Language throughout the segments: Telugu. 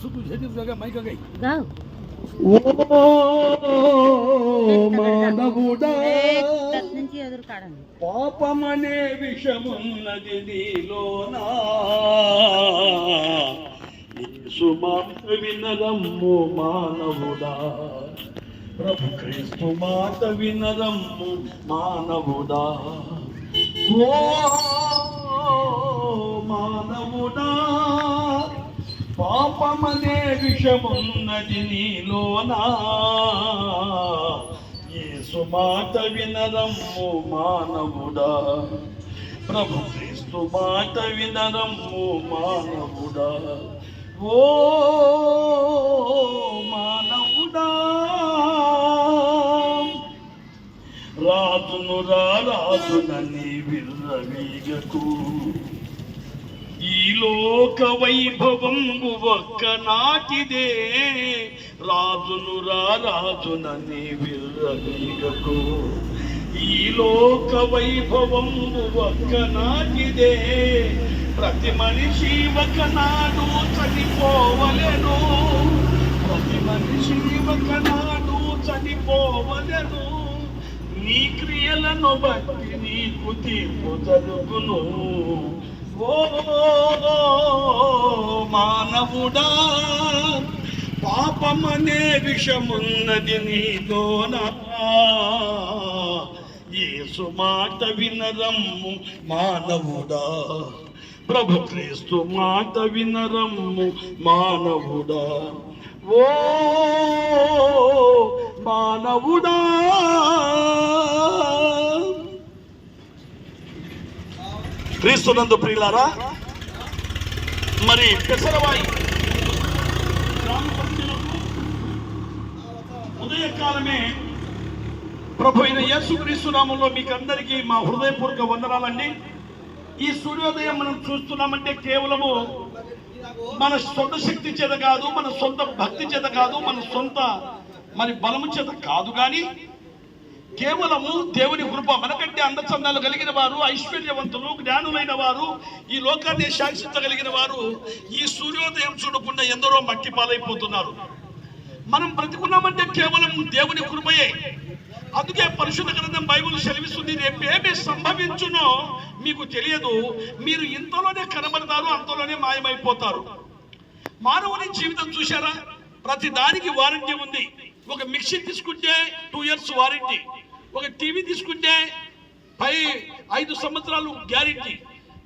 સુતું છે દીવ જગ્યા માઈક ગઈ ગાવ ఓ మానవుడా పాపమనే విషమున్నది నీలోనా సుమాట వినరమ్ము మానవుడా ప్రభు క్రీస్తు మాట వినరమ్ము మానవుడా ఓ మానవుడా పాపమనే విషమున్నది నీలోనా? యేసు మాట వినరమ్ము మానవుడా. ప్రభు క్రీస్తు మాట వినరమ్ము మానవుడా. ఓ మానవుడా. రాతును రా రాజునని విర్రవీగకు ఈ లోక వైభవంబు ఒక్క నాటిదే రాజును రాజునని విర్రవీగకు. ఈ లోక వైభవంబు ఒక్క నాటిదే ప్రతి మనిషి ఒకనాడు చనిపోవలెను. ప్రతి మనిషి ఒకనాడు చనిపోవలెను. నీ క్రియలను బట్టి నీకు తీర్పు జరుగును. మానవుడా పాపమనే విషమున్నది నీలోనా. ఏసు మాట వినరమ్ము మానవుడా. ప్రభు క్రీస్తు మాట వినరమ్ము మానవుడా. ఓ మానవుడా. క్రీస్తునందు ప్రియులారా మరి పెసరవాయి ఉదయకాలమే ప్రభు అయిన యేసు క్రీస్తునామంలో మీకు అందరికీ మా హృదయపూర్వక వందనాలండి. ఈ సూర్యోదయం మనం చూస్తున్నామంటే కేవలము మన సొంత శక్తి చేత కాదు మన సొంత భక్తి చేత కాదు మన సొంత మరి బలము చేత కాదు కానీ కేవలము దేవుని కృప మనకంటే అందచందాలు కలిగిన వారు ఐశ్వర్యవంతులు జ్ఞానులైన వారు ఈ లోకాన్ని శాసించగలిగిన వారు ఈ సూర్యోదయం చూడకుండా ఎందరో మట్టి పాలైపోతున్నారు. మనం బ్రతికున్నామంటే కేవలం దేవుని కృపయే. అందుకే పరిశుద్ధ గ్రంథం బైబిల్ సెలవిస్తుంది రేపేమి సంభవించునో మీకు తెలియదు. మీరు ఇంతలోనే కనబడతారు అంతలోనే మాయమైపోతారు. మానవుని జీవితం చూశారా? ప్రతి దానికి వారంటీ ఉంది. ఒక మిక్సీ తీసుకుంటే టూ ఇయర్స్ వారంటీ. ఒక టీవీ తీసుకుంటే పై ఐదు సంవత్సరాలు గ్యారంటీ.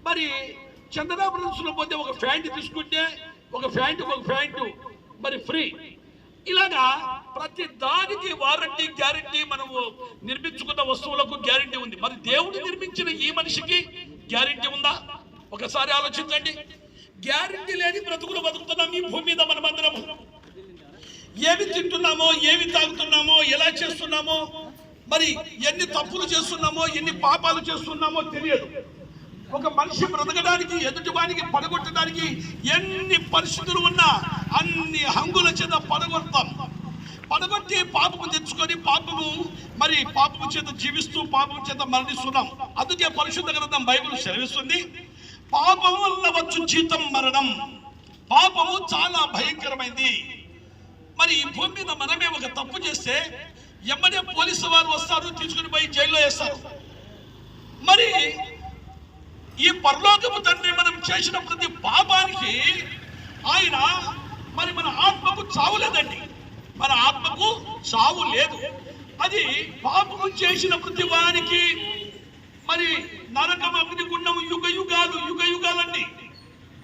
మరి చంద్రాపురంలో పోతే ఒక ఫ్యాంట్ తీసుకుంటే ఒక ఫ్యాంట్ ఒక ఫ్యాంట్ మరి ఫ్రీ. ఇలాగా ప్రతి దానికి వారంటీ గ్యారంటీ మనము నిర్మించుకున్న వస్తువులకు గ్యారంటీ ఉంది. మరి దేవుడు నిర్మించిన ఈ మనిషికి గ్యారంటీ ఉందా? ఒకసారి ఆలోచించండి. గ్యారంటీ లేని బ్రతుకులు బతుకుతున్నాం ఈ భూమి మీద మనమందరం ఏమి తింటున్నామో ఏమి తాగుతున్నామో ఎలా చేస్తున్నామో మరి ఎన్ని తప్పులు చేస్తున్నామో ఎన్ని పాపాలు చేస్తున్నామో తెలియదు. ఒక మనిషి బ్రతకడానికి ఎదుటివానికి పడగొట్టడానికి ఎన్ని పరిస్థితులు ఉన్నా అన్ని హంగుల చేత పడగొడతాం. పడగొట్టి పాపము తెచ్చుకొని పాపము మరి పాపము చేత జీవిస్తూ పాపము చేత మరణిస్తున్నాం. అందుకే పరిశుద్ధ గ్రంథం బైబిల్ సెలవిస్తుంది పాపం వల్ల వచ్చు జీతం మరణం. పాపము చాలా భయంకరమైంది. మరి ఈ భూమి మీద మనమే ఒక తప్పు చేస్తే ఎమ్మడే పోలీసు వారు వస్తారు తీసుకుని పోయి జైల్లో వేస్తారు. మరి ఈ పరలోకపు తండ్రి మనం చేసిన ప్రతి పాపానికి ఆయన మరి మన ఆత్మకు చావు లేదండి. మన ఆత్మకు చావు లేదు. అది పాపము చేసిన ప్రతి వారికి మరి నరకం అగ్ని గుండం యుగ యుగాలు యుగ యుగాలండి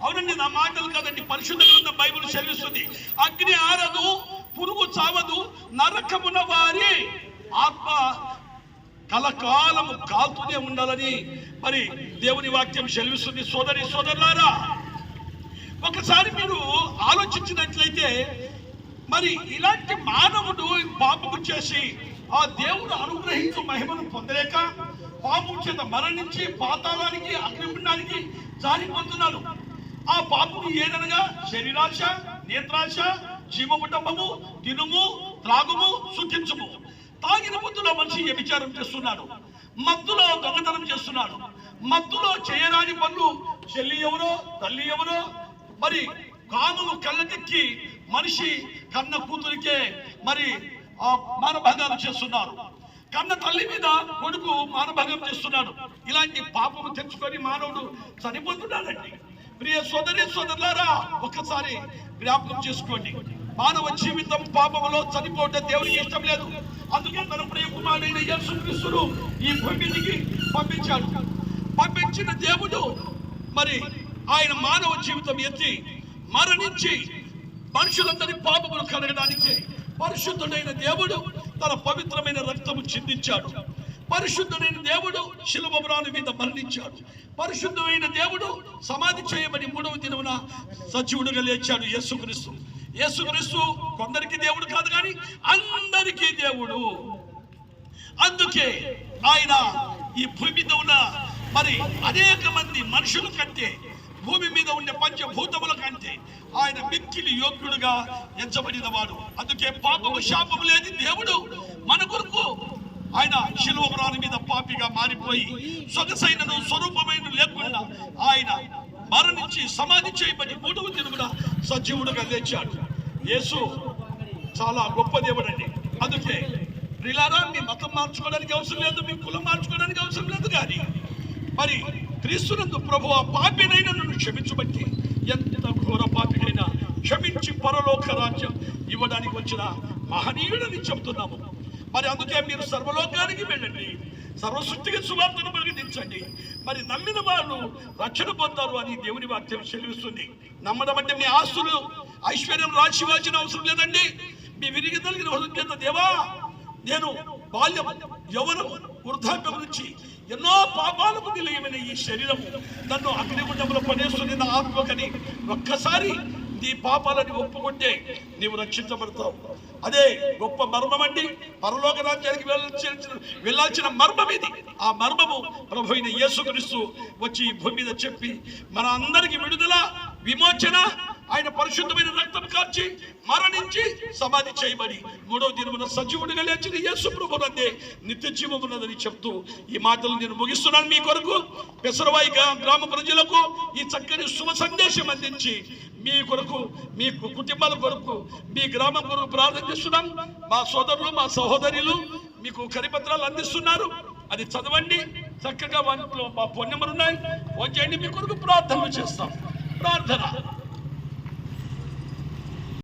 అవునండి నా మాటలు కాదండి పరిశుద్ధ గ్రంథం బైబిల్ చదివిస్తుంది అగ్ని ఆరదు పురుగు చావదు నరకమున వారి ఆత్మ కలకాలము కాల్తూనే ఉండాలని మరి దేవుని వాక్యం చెల్లిస్తుంది. సోదరి సోదరులారా ఒకసారి మీరు ఆలోచించినట్లయితే మరి ఇలాంటి మానవుడు పాపము చేసి ఆ దేవుడు అనుగ్రహించు మహిమను పొందలేక పాపం చేత మరణించి పాతాళానికి అగ్నిగుండానికి జారిపోతున్నాడు ఆ పాపము ఏదనగా శరీరాశ నేత్రాశ జీవముటంబము తినుము త్రాగుము సుఖించుము. తాగిన ముద్దులో మనిషి వ్యభిచారం చేస్తున్నాడు? మత్తులో దొంగతనం చేస్తున్నాడు. మత్తులో చేయరాని పనులు చెల్లి ఎవరో తల్లి ఎవరో? మరి కాములు కళ్ళకెక్కి మనిషి కన్న కూతురికే మరి మానభంగాలు చేస్తున్నారు కన్న తల్లి మీద కొడుకు మానభంగం చేస్తున్నాడు. ఇలాంటి పాపము తెచ్చుకొని మానవుడు చనిపోతున్నాడండి. ప్రియ సోదరి సోదరులారా ఒక్కసారి జ్ఞాపకం చేసుకోండి. మానవ జీవితం పాపములో చనిపోవడం దేవునికి ఇష్టం లేదు. అందుకే తన ప్రియ కుమారుడైన ఈ భూమికి పంపించాడు. పంపించిన దేవుడు మరి ఆయన మానవ జీవితం ఎత్తి మరణించి మనుషులందరి పాపములు కలగడానికి పరిశుద్ధుడైన దేవుడు తన పవిత్రమైన రక్తము చిందించాడు. పరిశుద్ధుడైన దేవుడు శిలువరాని మీద మరణించాడు. పరిశుద్ధమైన దేవుడు సమాధి చేయబడి మూడవ దినమున సజీవుడుగా లేచాడు యేసుక్రీస్తు. యేసుక్రీస్తు కొందరికి దేవుడు కాదు కానీ అందరికీ దేవుడు. అందుకే ఆయన ఈ భూమి మీద ఉన్న మరి అనేక మంది మనుషుల కంటే భూమి మీద ఉండే పంచభూతముల కంటే ఆయన మిక్కిలి యోగ్యుడుగా ఎంచబడిన వాడు అందుకే పాపము శాపము లేని దేవుడు మన కొరకు ఆయన శిలువపురాని మీద పాపిగా మారిపోయి సొగసైనను స్వరూపమైన లేకుండా ఆయన మరణించి సమాధి చేయబడి మూడవ దినమున సజీవుడుగా లేచాడు. యేసు చాలా గొప్ప దేవుడండి. అందుకే ప్రిలారా మీ మతం మార్చుకోవడానికి అవసరం లేదు మీ కులం మార్చుకోవడానికి అవసరం లేదు కానీ మరి క్రీస్తునందు ప్రభు ఆ పాపినైనా నన్ను క్షమించబట్టి ఎంత ఘోర పాపినైనా క్షమించి పరలోక రాజ్యం ఇవ్వడానికి వచ్చిన మహనీయుడని చెబుతున్నాము. మరి అందుకే మీరు సర్వలోకానికి వెళ్ళండి. సర్వసృష్టికి సువార్తను ప్రకటించండి. మరి నమ్మిన వాళ్ళు రక్షణ పొందారు అని దేవుని వాక్యం చెల్లిస్తుంది. నమ్మడం అంటే మీ ఆస్తులు ఐశ్వర్యం రాశివాల్సిన అవసరం లేదండి. మీ విరిగి కలిగిన హృదయత దేవా నేను బాల్యం యవనం వృద్ధాప్యం నుంచి ఎన్నో పాపాలకు నిలయమైన ఈ శరీరం నన్ను అగ్నిగుండంలో పడేస్తుంది నా ఆత్మకని ఒక్కసారి నీ పాపాలని ఒప్పుకుంటే నీవు రక్షించబడతావు. అదే గొప్ప మర్మం అండి. పరలోక రాజ్యానికి వెళ్ళాల్సిన వెళ్ళాల్సిన మర్మం ఇది. ఆ మర్మము ప్రభు అయిన యేసుక్రీస్తు వచ్చి ఈ భూమి మీద చెప్పి మన అందరికి విడుదల విమోచన ఆయన పరిశుద్ధమైన రక్తం కాల్చి మరణించి సమాధి చేయబడి మూడవ దినమున సజీవుడిగా లేచిన యేసు ప్రభునందే నిత్య జీవం ఉన్నదని చెప్తూ ఈ మాటలు నేను ముగిస్తున్నాను మీ కొరకు. పెసరవాయి గ్రామ ప్రజలకు ఈ చక్కని శుభ సందేశం అందించి మీ కొరకు మీ కుటుంబాల కొరకు మీ గ్రామం కొరకు ప్రార్థన చేస్తున్నాం. మా సోదరులు మా సహోదరులు మీకు కరిపత్రాలు అందిస్తున్నారు. అది చదవండి. చక్కగా వాటిలో మా ఫోన్ నెంబర్ ఉన్నాయి. ఫోన్ చేయండి. మీ కొరకు ప్రార్థనలు చేస్తాం. ప్రార్థన.